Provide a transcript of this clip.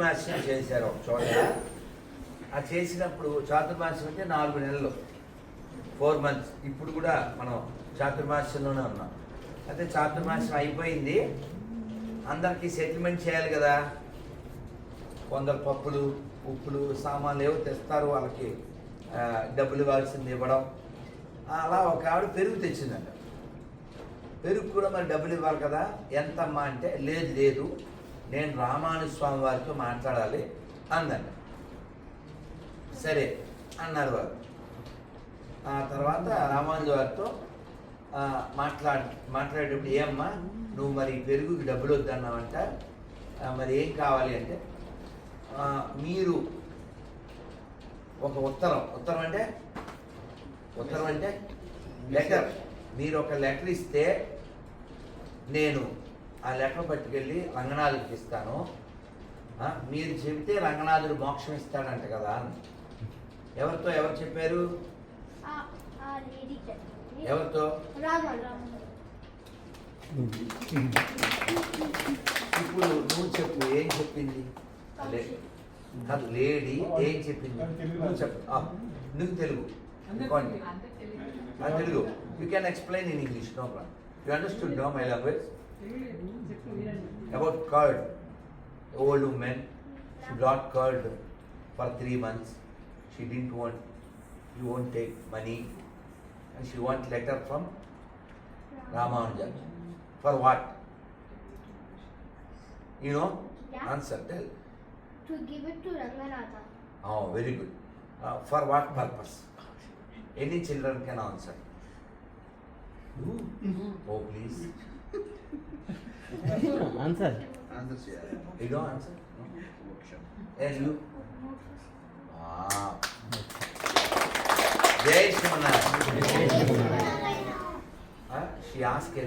చాతుర్మాస్యం చేశారు. ఒక చోట ఆ చేసినప్పుడు చాతుర్మాస్యం అంటే నాలుగు నెలలు ఫోర్ మంత్స్. ఇప్పుడు కూడా మనం చాతుర్మాస్యంలోనే ఉన్నాం. అయితే చాతుర్మాస్యం అయిపోయింది. అందరికీ సెటిల్మెంట్ చేయాలి కదా. కొందరు పప్పులు ఉప్పులు సామాన్లు ఏవో తెస్తారు వాళ్ళకి డబ్బులు ఇవ్వాల్సింది ఇవ్వడం. అలా ఒక ఆవిడ పెరుగు తెచ్చిందంట. పెరుగు కూడా మరి డబ్బులు ఇవ్వాలి కదా. ఎంతమ్మా అంటే లేదు లేదు. నేను రామాను స్వామి వారితో మాట్లాడాలి అందండి. సరే అన్నారు వారు. ఆ తర్వాత రామానుజు వారితో మాట్లాడ మాట్లాడేటప్పుడు ఏమ్మా నువ్వు మరి పెరుగుకి డబ్బులు వద్దన్నావంట మరి ఏం కావాలి అంటే మీరు ఒక ఉత్తరం ఉత్తరం అంటే? ఉత్తరం అంటే లెటర్. మీరు ఒక లెటర్ ఇస్తే నేను ఆ లెటర్ పట్టుకెళ్ళి రంగనాథుడికి ఇస్తాను. ఆ, మీరు చెబితే రంగనాథుడు మోక్షం ఇస్తాడంట కదా. ఎవరితో ఎవరు చెప్పారు? ఆ- ఆ లేడీ చెప్పింది. ఎవరితో? ఇప్పుడు నువ్వు చెప్పు ఏం చెప్పింది? కాదు, లేడీ ఏం చెప్పింది? నువ్వు చెప్పు. నువ్వు Telugu. Telugu. You can explain in English no problem you understood no my language about curd. The old woman, she brought curd for three months. She didn't want, you won't take money, and she want letter from Ramanuja. For what? You know? Yeah. Answer, tell. To give it to Ranganatha. Oh, very good. Uh, for what purpose? Any children can answer. Oh, please. Answer answer చేయాలి You don't answer? No? And you? Ah.